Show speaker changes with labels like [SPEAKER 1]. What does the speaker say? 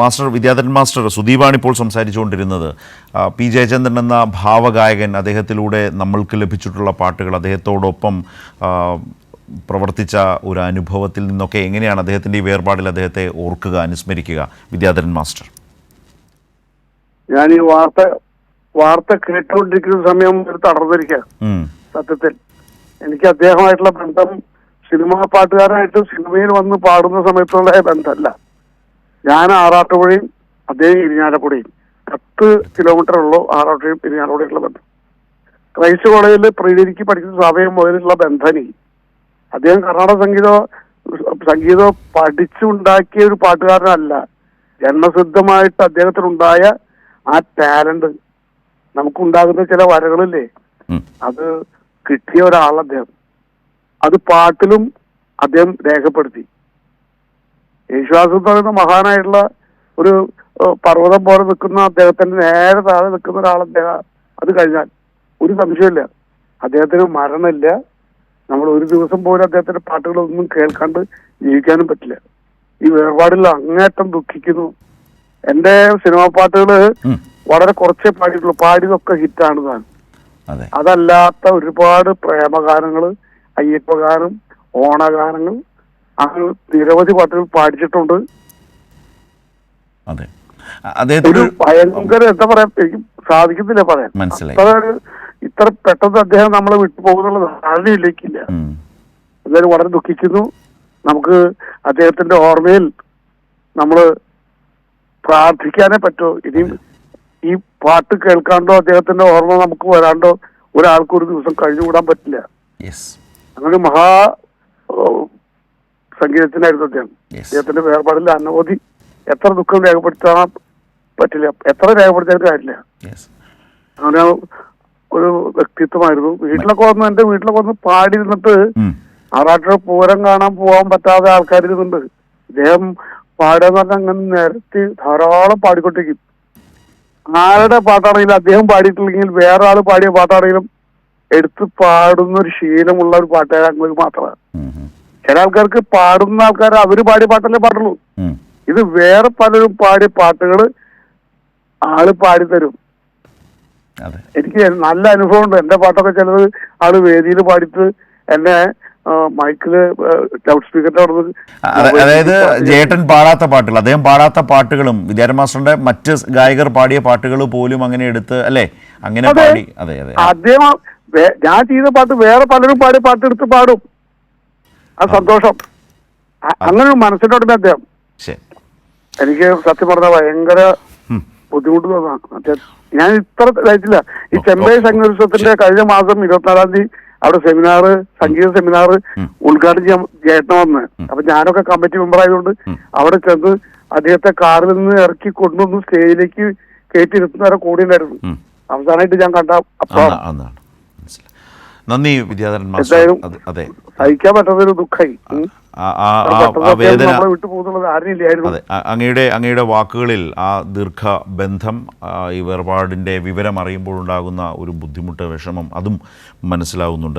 [SPEAKER 1] Master Vidyadharan master സുദീപാണ് ഇപ്പോൾ സംസാരിച്ചുകൊണ്ടിരുന്നത്. P. Jayachandran എന്ന ഭാവഗായകൻ അദ്ദേഹത്തിലൂടെ നമ്മൾക്ക് ലഭിച്ചിട്ടുള്ള പാട്ടുകൾ അദ്ദേഹത്തോടൊപ്പം പ്രവർത്തിച്ച ഒരു അനുഭവത്തിൽ നിന്നൊക്കെ എങ്ങനെയാണ് അദ്ദേഹത്തിന്റെ ഈ വേർപാടിൽ അദ്ദേഹത്തെ ഓർക്കുക അനുസ്മരിക്കുക വിദ്യാധരൻ മാസ്റ്റർ?
[SPEAKER 2] ഞാൻ ഈ വാർത്ത വാർത്ത കേട്ടുകൊണ്ടിരിക്കുന്ന സമയം ഒരു
[SPEAKER 1] തടർന്നിരിക്കുക
[SPEAKER 2] സത്യത്തിൽ. എനിക്ക് അദ്ദേഹമായിട്ടുള്ള ബന്ധം സിനിമാ പാട്ടുകാരായിട്ട് സിനിമയിൽ വന്ന് പാടുന്ന സമയത്തുള്ള ബന്ധമല്ല. ഞാൻ ആറാട്ടുപുഴയും അദ്ദേഹം ഇരിഞ്ഞാലക്കുടയും പത്ത് കിലോമീറ്റർ ഉള്ളൂ ആറാട്ടുപുഴയും ഇരിഞ്ഞാലക്കുടയുള്ള ബന്ധം. ക്രൈസ്റ്റ് കോളേജിൽ പ്രീതിക്ക് പഠിച്ച സമയം മുതലുള്ള ബന്ധനി. അദ്ദേഹം കർണാടക സംഗീതം സംഗീതം പഠിച്ചുണ്ടാക്കിയ ഒരു പാട്ടുകാരനല്ല. ജന്മസിദ്ധമായിട്ട് അദ്ദേഹത്തിനുണ്ടായ ആ ടാലന്റ് നമുക്കുണ്ടാകുന്ന ചില വരകളില്ലേ? അത് കിട്ടിയ ഒരാൾ അദ്ദേഹം. അത് പാട്ടിലും അദ്ദേഹം രേഖപ്പെടുത്തി. യേശുദാസ് എന്ന് പറയുന്ന മഹാനായിട്ടുള്ള ഒരു പർവതം പോലെ നിൽക്കുന്ന അദ്ദേഹത്തിന്റെ നേരെ താഴെ നിൽക്കുന്ന ഒരാൾ അദ്ദേഹം അത് കഴിഞ്ഞാൽ ഒരു സംശയമില്ല അദ്ദേഹത്തിന് മരണമില്ല. നമ്മൾ ഒരു ദിവസം പോലും അദ്ദേഹത്തിന്റെ പാട്ടുകളൊന്നും കേൾക്കാണ്ട് ജീവിക്കാനും പറ്റില്ല. ഈ വേർപാടിൽ അങ്ങേറ്റം ദുഃഖിക്കുന്നു. എന്റെ സിനിമാ
[SPEAKER 1] പാട്ടുകൾ
[SPEAKER 2] വളരെ കുറച്ചേ പാടിയിട്ടുള്ളൂ. പാടിയതൊക്കെ ഹിറ്റാണ് താൻ.
[SPEAKER 1] അതെ.
[SPEAKER 2] അതല്ലാത്ത ഒരുപാട് പ്രേമഗാനങ്ങൾ അയ്യപ്പഗാനം ഓണഗാനങ്ങൾ അങ്ങനെ നിരവധി പാട്ടുകൾ പാടിച്ചിട്ടുണ്ട്.
[SPEAKER 1] അതെ.
[SPEAKER 2] ഒരു ഭയങ്കര എന്താ പറയാ എനിക്ക് സാധിക്കുന്നില്ല പറയാൻ. അത്ര ഇത്ര പെട്ടെന്ന് അദ്ദേഹം നമ്മളെ വിട്ടു പോകുന്നുള്ള ധാരണയിലേക്കില്ല
[SPEAKER 1] ഉം.
[SPEAKER 2] എന്തായാലും വളരെ ദുഃഖിക്കുന്നു. നമുക്ക് അദ്ദേഹത്തിന്റെ ഓർമ്മയിൽ നമ്മൾ പ്രാർത്ഥിക്കാനേ പറ്റൂ. ഇനിയും ഈ പാട്ട് കേൾക്കാണ്ടോ അദ്ദേഹത്തിന്റെ ഓർമ്മ നമുക്ക് വരാണ്ടോ? ഒരാൾക്കൊരു ദിവസം കഴിഞ്ഞുകൂടാൻ പറ്റില്ല. അങ്ങനെ മഹാ സംഗീതത്തിനായിരുന്നു അദ്ദേഹം. അദ്ദേഹത്തിന്റെ വേർപാടിൽ അനവധി എത്ര ദുഃഖം രേഖപ്പെടുത്താൻ പറ്റില്ല. എത്ര രേഖപ്പെടുത്താൻ കാര്യമില്ല. അങ്ങനെ ഒരു വ്യക്തിത്വമായിരുന്നു. വീട്ടിലൊക്കെ വന്ന് എന്റെ വീട്ടിലൊക്കെ വന്ന് പാടിയിരുന്നിട്ട്
[SPEAKER 1] ആറാട്ടിലെ
[SPEAKER 2] ആറാട്ടുപുഴ പൂരം കാണാൻ പോകാൻ പറ്റാതെ ആൾക്കാർ ഇരുന്നുണ്ട് ഇദ്ദേഹം പാടുക പറഞ്ഞാൽ അങ്ങനെ നിരത്തി ധാരാളം പാടിക്കൊണ്ടിരിക്കും. ആരുടെ പാട്ടാണെങ്കിലും അദ്ദേഹം പാടിയിട്ടില്ലെങ്കിൽ വേറെ ആൾ പാടിയ പാട്ടാണെങ്കിലും എടുത്ത് പാടുന്ന ഒരു ശീലമുള്ള ഒരു പാട്ടുകാരൻ മാത്രമാണ്. ചില ആൾക്കാർക്ക് പാടുന്ന ആൾക്കാർ അവർ പാടിയ പാട്ടല്ലേ പാടുള്ളൂ. ഇത് വേറെ പലരും പാടിയ പാട്ടുകൾ ആൾ പാടിത്തരും എനിക്ക് നല്ല അനുഭവം ഉണ്ട്. എന്റെ പാട്ടൊക്കെ ചിലത് ആൾ വേദിയിൽ പാടിച്ച് എന്നെ മൈക്കിൽ ലൗഡ് സ്പീക്കറിന്റെ അവിടെ
[SPEAKER 1] അതായത് ജേട്ടൻ പാടാത്ത പാട്ടുകൾ അദ്ദേഹം പാടാത്ത പാട്ടുകളും വിദ്യാരൻ മാസ്റ്ററുടെ മറ്റ് ഗായകർ പാടിയ പാട്ടുകൾ പോലും അങ്ങനെ എടുത്ത് അല്ലേ? അങ്ങനെ പാടി അതെ അതെ.
[SPEAKER 2] അദ്ദേഹം ഞാൻ ചെയ്ത പാട്ട് വേറെ പലരും പാടിയ പാട്ട് എടുത്ത് പാടും. ആ സന്തോഷം. അങ്ങനെ ഒരു മനസ്സിനോടും അദ്ദേഹം. എനിക്ക് സത്യം പറഞ്ഞ ഭയങ്കര. ബുദ്ധിമുട്ട് ഞാൻ ഇത്ര ഇതായിട്ടില്ല. ഈ ചെമ്പൈ സംഗീതോത്സവത്തിന്റെ കഴിഞ്ഞ മാസം ഇരുപത്തിനാലാം തീയതി അവിടെ സെമിനാറ് സംഗീത സെമിനാർ ഉദ്ഘാടനം ചെയ്യാൻ ചേട്ടൻ വന്ന്. അപ്പൊ ഞാനൊക്കെ കമ്മിറ്റി മെമ്പർ ആയതുകൊണ്ട് അവിടെ ചെന്ന് അദ്ദേഹത്തെ കാറിൽ നിന്ന് ഇറക്കി കൊണ്ടുവന്ന് സ്റ്റേജിലേക്ക് കയറ്റി ഇരുത്തുന്നവരെ
[SPEAKER 1] കൂടിയുണ്ടായിരുന്നു.
[SPEAKER 2] അവസാനമായിട്ട് ഞാൻ കണ്ട അപ്പൊ
[SPEAKER 1] നന്ദി വിദ്യാധരൻ മാസ്റ്റർ. അതെ
[SPEAKER 2] സഹിക്കാൻ പറ്റാത്തൊരു ദുഃഖമായി.
[SPEAKER 1] വേദന അതെ. അങ്ങയുടെ അങ്ങയുടെ വാക്കുകളിൽ ആ ദീർഘ ബന്ധം ഈ വേർപാടിന്റെ വിവരം അറിയുമ്പോഴുണ്ടാകുന്ന ഒരു ബുദ്ധിമുട്ട് വിഷമം അതും മനസ്സിലാവുന്നുണ്ട്.